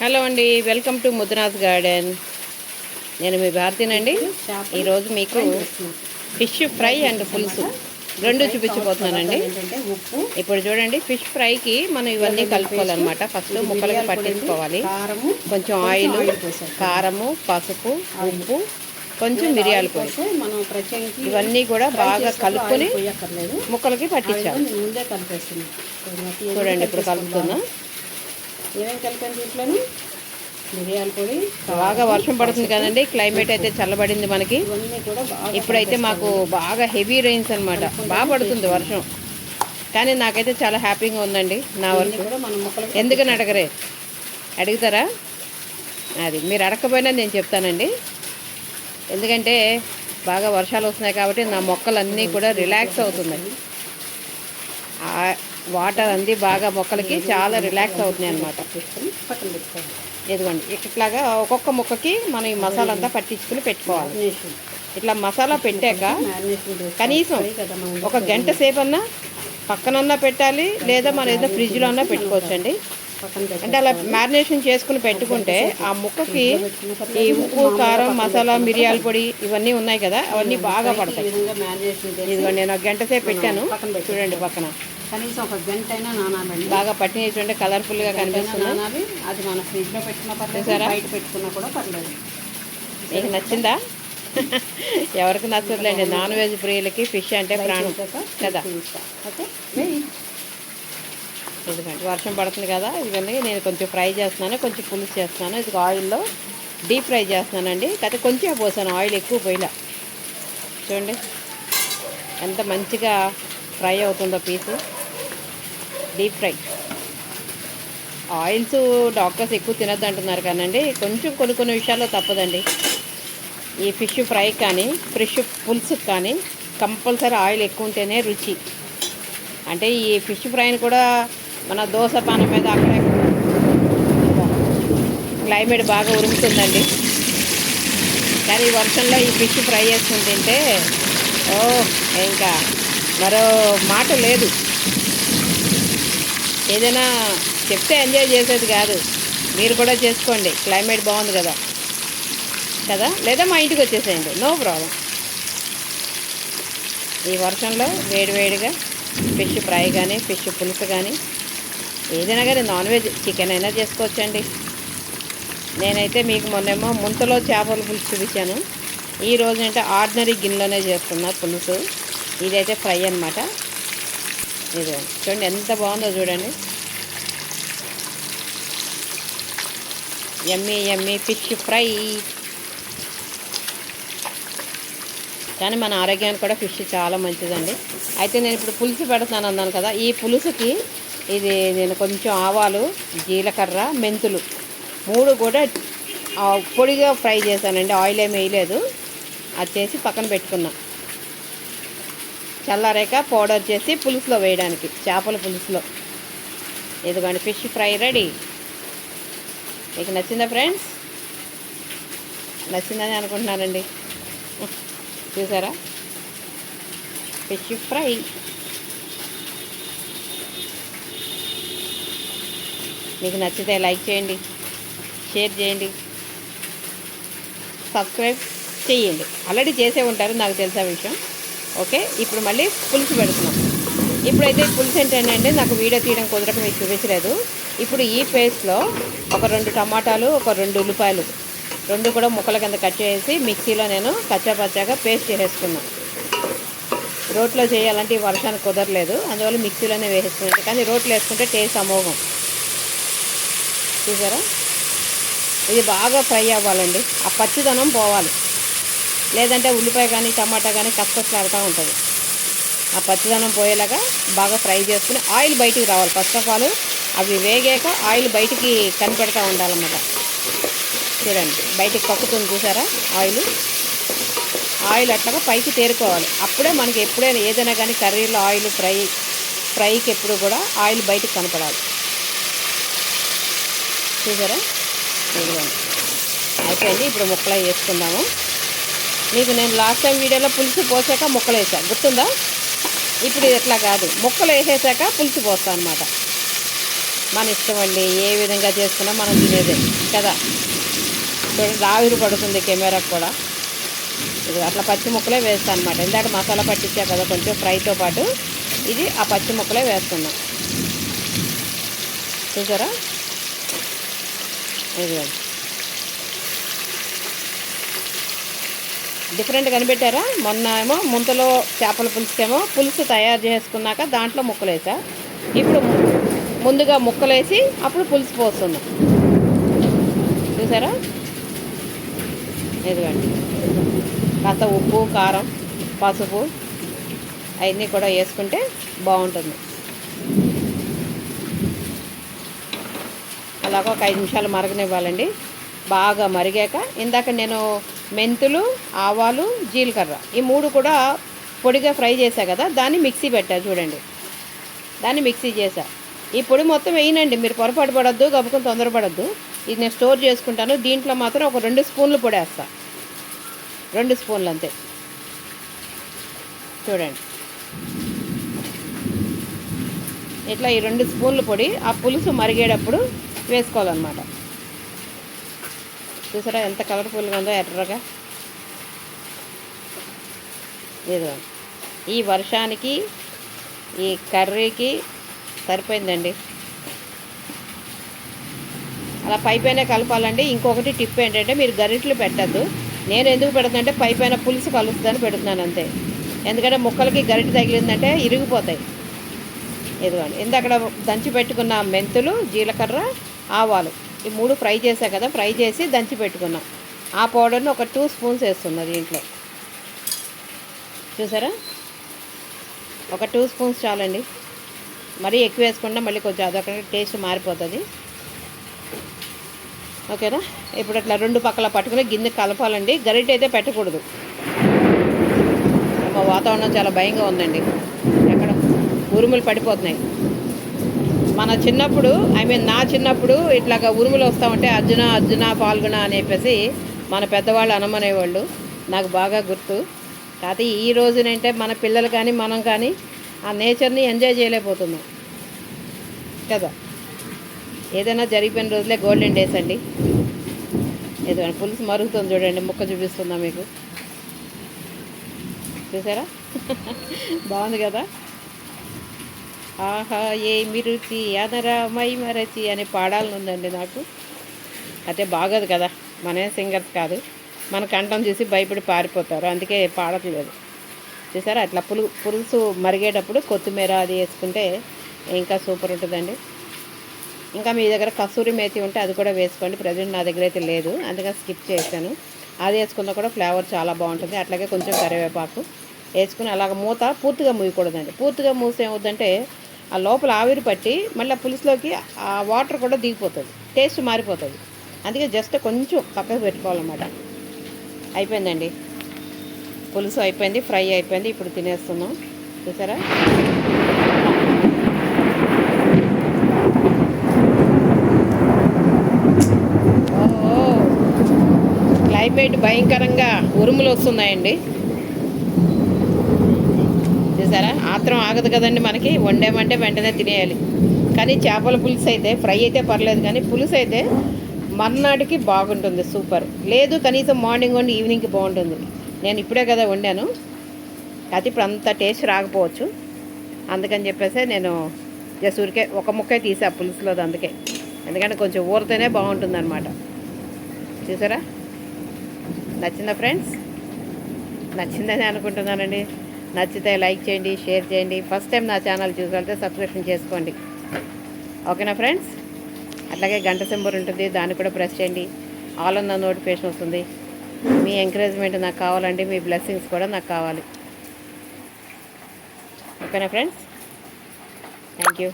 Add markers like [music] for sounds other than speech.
Hello అండి welcome to ముద్దునాథ్ garden. నేను మీ భారతీనండి. ఈరోజు మీకు ఫిష్ ఫ్రై అండ్ పులుసు రెండు చూపించబోతున్నానండి. ఇప్పుడు చూడండి ఫిష్ ఫ్రైకి మనం ఇవన్నీ కలుపుకోవాలన్నమాట. ఫస్ట్ ముక్కలుగా పట్టించుకోవాలి. కొంచెం ఆయిల్ కారము పసుపు ఉప్పు కొంచెం మిరియాలు పొడి. ఇవన్నీ కూడా బాగా కలుపుకొని ముక్కలకి పట్టించాలి. చూడండి ఇప్పుడు కలుపుతున్నాం. ఏమేమి కలిపాను దీంట్లోని? మిరియాల పొడి బాగా వర్షం పడుతుంది కదండి క్లైమేట్ అయితే చల్లబడింది మనకి. ఇప్పుడైతే మాకు బాగా హెవీ రెయిన్స్ అన్నమాట. బాగా పడుతుంది వర్షం. కానీ నాకైతే చాలా హ్యాపీగా ఉందండి నా వరకు. ముక్కలు ఎందుకని అడగరే? అడుగుతారా? అది మీరు అడగకపోయినా నేను చెప్తానండి. ఎందుకంటే బాగా వర్షాలు వస్తున్నాయి కాబట్టి నా మొక్కలన్నీ కూడా రిలాక్స్ అవుతున్నాయి. వాటర్ అంది బాగా మొక్కలకి చాలా రిలాక్స్ అవుతున్నాయి అన్నమాట. తీసుకొని ఇదిగోండి ఇట్లాగా ఒక్కొక్క మొక్కకి మనం ఈ మసాలా అంతా పట్టించుకుని పెట్టుకోవాలి. ఇట్లా మసాలా పెట్టాక కనీసం ఒక గంట సేపు అన్నా పక్కనన్నా పెట్టాలి లేదా మన ఏదో ఫ్రిడ్జ్లో అన్నా పెట్టుకోవచ్చు అండి అంటే అలా మ్యారినేషన్ చేసుకుని పెట్టుకుంటే ఆ ముక్కకి ఈ ఉప్పు కారం మసాలా మిరియాల పొడి ఇవన్నీ ఉన్నాయి కదా అవన్నీ బాగా పడతాయి. ఇదిగోండి నేను ఒక గంట సేపు పెట్టాను. చూడండి పక్కన. కనీసం ఒక గంట అయినా నానాలండి. బాగా పట్టినటువంటి కలర్ఫుల్గా కనిపిస్తుంది. నానాలి. అది మన ఫ్రిడ్జ్లో పెట్టినా పర్లేదు? బయట పెట్టుకున్నా కూడా పర్లేదు. మీకు నచ్చిందా? ఎవరికి నచ్చదులేండి. నాన్ వెజ్ ప్రియులకి ఫిష్ అంటే ప్రాణం. కదా? ఓకే. ఎందుకంటే వర్షం పడుతుంది కదా? ఇవన్నీ నేను కొంచెం ఫ్రై చేస్తున్నాను కొంచెం పులుసు చేస్తున్నాను. ఇది ఆయిల్లో డీప్ ఫ్రై చేస్తున్నానండి. కాకపోతే కొంచెం పోసాను ఆయిల్ ఎక్కువ పోయిలా. చూడండి ఎంత మంచిగా ఫ్రై అవుతుందో piece. Deep fry. Oils doctors ఎక్కువ తినద్దు అంటున్నారు కానండి కొంచెం కొన్ని కొన్ని విషయాల్లో తప్పదండి. ఈ ఫిష్ ఫ్రై కానీ ఫిష్ పులుసు కానీ కంపల్సరీ ఆయిల్ ఎక్కువ ఉంటేనే రుచి. అంటే ఈ ఫిష్ ఫ్రైని కూడా మన దోశ పానం మీద అక్కడ క్లైమేట్ బాగా ఉరుముతుందండి. కానీ ఈ వర్షంలో ఈ ఫిష్ ఫ్రై చేసుకుని తింటే ఓ ఇంకా మరో మాట లేదు. ఏదైనా చెప్తే ఎంజాయ్ చేసేది కాదు. మీరు కూడా చేసుకోండి. క్లైమేట్ బాగుంది కదా. కదా? లేదా మా ఇంటికి వచ్చేసేయండి. నో ప్రాబ్లం ఈ వర్షంలో వేడివేడిగా ఫిష్ ఫ్రై కానీ ఫిష్ పులుసు కానీ ఏదైనా కానీ నాన్ వెజ్ చికెన్ అయినా చేసుకోవచ్చండి. నేనైతే మీకు మొన్నేమో ముంతలో చేపల పులుసు చూపించాను. ఈ రోజు అంటే ఆర్డినరీ గిన్నెలోనే చేస్తున్నా పులుసు. ఇదైతే ఫ్రై అన్నమాట. ఇది. చూడండి ఎంత బాగుందో చూడండి. ఎమ్మీ ఎమ్మీ ఫిష్ ఫ్రై. కానీ మన ఆరోగ్యానికి కూడా ఫిష్ చాలా మంచిదండి. అయితే నేను ఇప్పుడు పులుసు పెడతాను అన్నాను కదా ఈ పులుసుకి ఇది నేను కొంచెం ఆవాలు జీలకర్ర మెంతులు మూడు కూడా పొడిగా ఫ్రై చేశానండి. ఆయిల్ ఏమి వేయలేదు. అది చేసి పక్కన పెట్టుకున్నాను చల్లారాక పౌడర్ చేసి పులుసులో వేయడానికి చేపల పులుసులో. ఇదిగోండి ఫిష్ ఫ్రై రెడీ. మీకు నచ్చిందా ఫ్రెండ్స్? నచ్చిందని అనుకుంటున్నానండి. చూసారా? Fish fry. మీకు నచ్చితే లైక్ చేయండి షేర్ చేయండి సబ్స్క్రైబ్ చేయండి. ఆల్రెడీ చేసే ఉంటారు నాకు తెలిసే విషయం. ఓకే? ఇప్పుడు మళ్ళీ పులుసు పెడుతున్నాం. ఇప్పుడైతే పులుసు ఏంటంటే నాకు వీడియో తీయడం కుదరక మీకు చూపించలేదు. ఇప్పుడు ఈ పేస్ట్లో ఒక రెండు టమాటాలు ఒక రెండు ఉల్లిపాయలు రెండు కూడా ముక్కల కింద కట్ చేసి మిక్సీలో నేను కచ్చాపచ్చాగా పేస్ట్ చేసేసుకున్నాను రోట్లో చేయాలంటే ఈ వర్షానికి కుదరలేదు. అందువల్ల మిక్సీలోనే వేసేసుకున్నాను కానీ రోట్లో వేసుకుంటే టేస్ట్ అమోఘం. చూసారా? ఇది బాగా ఫ్రై అవ్వాలండి. ఆ పచ్చిదనం పోవాలి. లేదంటే ఉల్లిపాయ కానీ టమాటా కానీ కష్టలాడుతూ ఉంటుంది. ఆ పచ్చిదనం పోయేలాగా బాగా ఫ్రై చేసుకుని ఆయిల్ బయటికి రావాలి. ఫస్ట్ ఆఫ్ ఆల్ అవి వేగాక ఆయిల్ బయటికి కనిపెడతా ఉండాలన్నమాట. చూడండి బయటికి కక్కుతుంది చూసారా? ఆయిల్. ఆయిల్ అట్లాగా పైకి తేరుకోవాలి. అప్పుడే మనకి ఎప్పుడైనా ఏదైనా కానీ కర్రీలో ఆయిల్ ఫ్రై ఫ్రైకి ఎప్పుడు కూడా ఆయిల్ బయటికి కనపడాలి. చూసారా? అయిపోయింది. ఇప్పుడు ముక్కలు వేసుకుందాము. మీకు నేను లాస్ట్ టైం వీడియోలో పులుసు పోసాక ముక్కలు వేసాను గుర్తుందా? ఇప్పుడు ఇది ఎట్లా కాదు. ముక్కలు వేసేసాక పులుసు పోస్తాను అనమాట మన ఇష్టం అండి. ఏ విధంగా చేసుకున్నా మనం తినేదే. కదా? చూడండి ఆవిరి పడుతుంది కెమెరాకు కూడా. ఇది అట్లా పచ్చి ముక్కలే వేస్తాను అనమాట ఇందాక మసాలా పట్టించా కదా కొంచెం ఫ్రైతో పాటు. ఇది ఆ పచ్చి ముక్కలే వేస్తున్నాం. చూసారా? ఇది డిఫరెంట్ కనిపెట్టారా? మొన్న ఏమో ముంతలో చేపల పులుసుకేమో పులుసు తయారు చేసుకున్నాక దాంట్లో ముక్కలు వేసా ఇప్పుడు ముందుగా ముక్కలు వేసి అప్పుడు పులుసు పోస్తున్నాం చూసారా? ఎదుగండి కాస్త ఉప్పు కారం పసుపు అవన్నీ కూడా వేసుకుంటే బాగుంటుంది. అలాగ ఒక ఐదు నిమిషాలు మరగనివ్వాలండి. బాగా మరిగాక ఇందాక నేను మెంతులు ఆవాలు జీలకర్ర ఈ మూడు కూడా పొడిగా ఫ్రై చేశా కదా దాన్ని మిక్సీ పెట్టా చూడండి. దాన్ని మిక్సీ చేశా. ఈ పొడి మొత్తం వేయనండి మీరు పొరపాటు పడద్దు గబుకొని తొందరపడద్దు ఇది నేను స్టోర్ చేసుకుంటాను దీంట్లో మాత్రం ఒక రెండు స్పూన్లు పొడేస్తా రెండు స్పూన్లు అంతే. చూడండి. ఇట్లా ఈ రెండు స్పూన్ల పొడి ఆ పులుసు మరిగేటప్పుడు వేసుకోవాలన్నమాట. చూసారా ఎంత కలర్ఫుల్గా ఉందో ఎర్రగా? ఇదిగో ఈ వర్షానికి ఈ కర్రీకి సరిపోయిందండి. అలా పైపైన కలపాలండి. ఇంకొకటి టిప్ ఏంటంటే మీరు గరిట్లు పెట్టద్దు. నేను ఎందుకు పెడుతుందంటే పైపైన పులుసు కలుస్తుందని పెడుతున్నాను అంతే. ఎందుకంటే ముక్కలకి గరిటె తగిలిందంటే ఇరిగిపోతాయి. ఇదిగోండి ఇందక్కడ దంచి పెట్టుకున్న మెంతులు జీలకర్ర ఆవాలు. ఈ మూడు ఫ్రై చేసా కదా ఫ్రై చేసి దంచి పెట్టుకున్నాం. ఆ పౌడర్ని ఒక టూ స్పూన్స్ వేస్తున్నా దీంట్లో. చూసారా? ఒక టూ స్పూన్స్ చాలండి. మరీ ఎక్కువ వేసుకుంటే మళ్ళీ కొంచెం అదొక టేస్ట్ మారిపోతుంది. ఓకేనా? ఇప్పుడు అట్లా రెండు పక్కల పట్టుకుని గిన్నె కలపాలండి. గరిటె అయితే పెట్టకూడదు. మా వాతావరణం చాలా భయంగా ఉందండి. ఎక్కడ ఉరుములు పడిపోతున్నాయి. మన చిన్నప్పుడు ఐ మీన్ నా చిన్నప్పుడు ఇట్లాగ ఉరుములు వస్తూ ఉంటే అర్జున అర్జున పాల్గొన అని చెప్పేసి మన పెద్దవాళ్ళు అనమనేవాళ్ళు. నాకు బాగా గుర్తు. కాకపోతే ఈ రోజునంటే మన పిల్లలు కానీ మనం కానీ ఆ నేచర్ని ఎంజాయ్ చేయలేకపోతున్నాం. కదా? ఏదైనా జరిగిపోయిన రోజులే గోల్డెన్ డేస్ అండి. ఏదైనా పులుసు మరుగుతుంది చూడండి ముక్క చూపిస్తుందా మీకు? చూసారా? [laughs] బాగుంది కదా? ఆహా ఏమి రుచి అదరా మై మరచి అని పాడాలను ఉందండి నాకు. అయితే బాగోదు కదా మనే సింగర్స్ కాదు. మన కంఠం చూసి భయపడి పారిపోతారు అందుకే పాడట్లేదు. చూసారా అట్లా పులు పులుసు మరిగేటప్పుడు కొత్తిమీర అది వేసుకుంటే ఇంకా సూపర్ ఉంటుందండి. ఇంకా మీ దగ్గర కసూరి మేతి ఉంటే అది కూడా వేసుకోండి ప్రజెంట్ నా దగ్గర అయితే లేదు అందుకని స్కిప్ చేశాను. అది వేసుకున్నా కూడా ఫ్లేవర్ చాలా బాగుంటుంది అట్లాగే కొంచెం కరివేపాకు వేసుకుని అలాగ మూత పూర్తిగా మూయకూడదండి. పూర్తిగా మూసి ఏమవుద్దంటే ఆ లోపల ఆవిరి పట్టి మళ్ళీ ఆ పులుసులోకి ఆ వాటర్ కూడా దిగిపోతుంది. టేస్ట్ మారిపోతుంది. అందుకే జస్ట్ కొంచెం పక్కకు పెట్టుకోవాలన్నమాట. అయిపోయిందండి. పులుసు అయిపోయింది ఫ్రై అయిపోయింది. ఇప్పుడు తినేస్తున్నాం. చూసారా? ఓహో! క్లైమేట్ భయంకరంగా ఉరుములు వస్తున్నాయండి. చూసారా ఆత్రం ఆగదు కదండి మనకి. వండామంటే వెంటనే తినేయాలి. కానీ చేపల పులుసు అయితే ఫ్రై అయితే పర్లేదు కానీ పులుసు అయితే మర్నాటికి బాగుంటుంది సూపర్. లేదు కనీసం మార్నింగ్ వండి ఈవినింగ్కి బాగుంటుంది. నేను ఇప్పుడే కదా వండాను. అది ఇప్పుడు అంత టేస్ట్ రాకపోవచ్చు. అందుకని చెప్పేసి నేను జస్ట్ ఊరికే ఒక ముక్కే తీసా పులుసులో అందుకే. ఎందుకంటే కొంచెం ఊరితేనే బాగుంటుంది అనమాట చూసారా? నచ్చిందా ఫ్రెండ్స్? నచ్చిందని అనుకుంటున్నానండి. నచ్చితే లైక్ చేయండి షేర్ చేయండి. ఫస్ట్ టైం నా ఛానల్ చూసాలితే సబ్స్క్రిప్షన్ చేసుకోండి. ఓకేనా ఫ్రెండ్స్? అట్లాగే గంట సింబర్ ఉంటుంది దాన్ని కూడా ప్రెస్ చేయండి. ఆల్ అన్న నోటిఫికేషన్ వస్తుంది. మీ ఎంకరేజ్మెంట్ నాకు కావాలండి మీ బ్లెస్సింగ్స్ కూడా నాకు కావాలి. ఓకేనా ఫ్రెండ్స్? Thank you